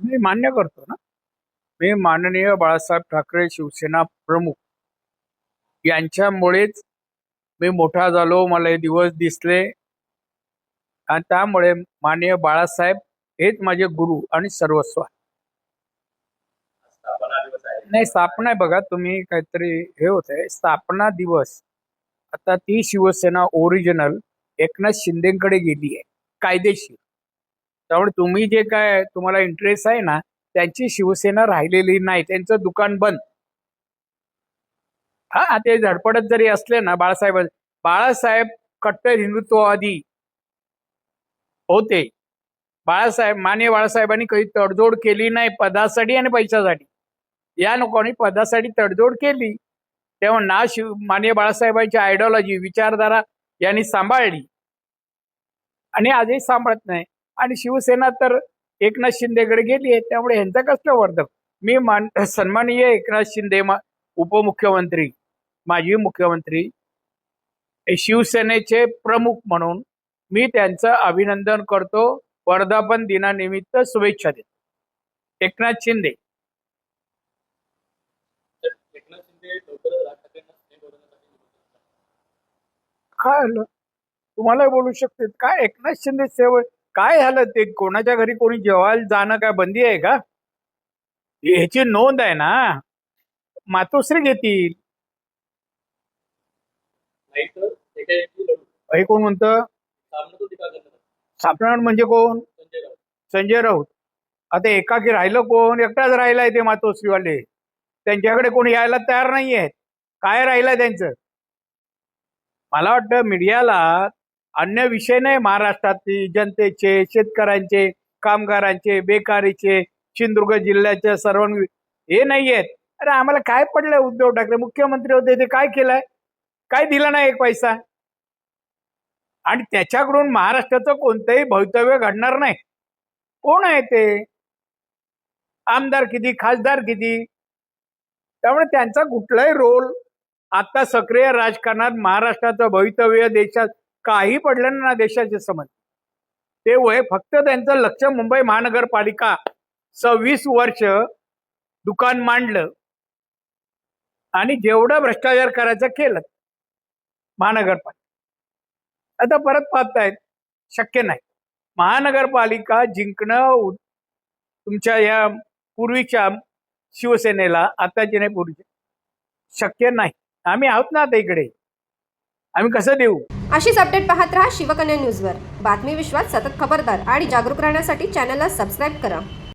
मी मान्य करतो ना. मी माननीय बाळासाहेब ठाकरे शिवसेना प्रमुख. यांच्यामुळेच मी मोठा झालो मला हे दिवस दिसले. आणि त्यामुळे माननीय बाळासाहेब हेच माझे गुरु आणि सर्वस्व नाही स्थापना आहे बघा तुम्ही काहीतरी हे होत आहे स्थापना दिवस. आता ती शिवसेना ओरिजिनल एकनाथ शिंदेकडे गेली आहे कायदेशीर. त्यामुळे तुम्ही जे काय तुम्हाला इंटरेस्ट आहे ना त्यांची शिवसेना राहिलेली नाही. त्यांचं दुकान बंद. हा ते झडपडत जरी असले ना बाळासाहेब बाळासाहेब कट्टर हिंदुत्ववादी होते. बाळासाहेब माने बाळासाहेबांनी कधी तडजोड केली नाही पदासाठी आणि पैशासाठी. या लोकांनी पदासाठी तडजोड केली. तेव्हा ना शिव माने बाळासाहेबांची आयडिओलॉजी विचारधारा यांनी सांभाळली. आणि आजही सांभाळत नाही. आणि शिवसेना तर एकनाथ शिंदेकडे गेली आहे त्यामुळे ह्यांचं कसलं वर्धक मी मान सन्माननीय एकनाथ शिंदे मा उपमुख्यमंत्री माजी मुख्यमंत्री शिवसेनेचे प्रमुख म्हणून मी त्यांचं अभिनंदन करतो. वर्धापन दिनानिमित्त शुभेच्छा देतो. एकनाथ शिंदे. तर काय? तुम्हाला बोलू शकते. काय? एकनाथ शिंदे सेव काय झालं? ते कोणाच्या घरी कोणी जेवायला जाणं काय बंदी आहे का? ह्याची नोंद आहे ना. मातोश्री घेतील. हे कोण म्हणतं? सापणार म्हणजे कोण? संजय राऊत. संजय राऊत. आता एकाकी राहिलं कोण? एकटाच राहिलाय ते मातोश्रीवाले. त्यांच्याकडे कोणी यायला तयार नाही आहेत काय राहिलंय त्यांचं? मला वाटतं मीडियाला अन्य विषय नाही महाराष्ट्रातील. जनतेचे शेतकऱ्यांचे कामगारांचे बेकारीचे सिंधुदुर्ग जिल्ह्याच्या सर्व हे नाही आहेत अरे आम्हाला काय पडलंय उद्धव ठाकरे? मुख्यमंत्री होते ते काय केलंय? काय दिलं नाही एक पैसा? आणि त्याच्याकडून महाराष्ट्राचं कोणतंही भवितव्य घडणार नाही. कोण आहे ते? आमदार किती? खासदार किती? त्यामुळे त्यांचा कुठलाही रोल आता सक्रिय राजकारणात महाराष्ट्राचं भवितव्य देशात काही पडलं ना देशाचे समज. ते वय फक्त त्यांचं लक्ष मुंबई महानगरपालिका सव्वीस वर्ष दुकान मांडलं. आणि जेवढं भ्रष्टाचार करायचं केलं महानगरपालिका. आता परत पाहतायत शक्य नाही. महानगरपालिका जिंकणं तुमच्या या पूर्वीच्या शिवसेनेला आताची नाही पूर्वीच्या शक्य नाही. आम्ही आहोत ना आता इकडे. आम्ही कसं देऊ? अशीच अपडेट पाहत रहा शिवकन्या न्यूजवर बातमी विश्वात सतत खबरदार आणि जागरूक राहण्यासाठी चॅनलला सबस्क्राईब करा.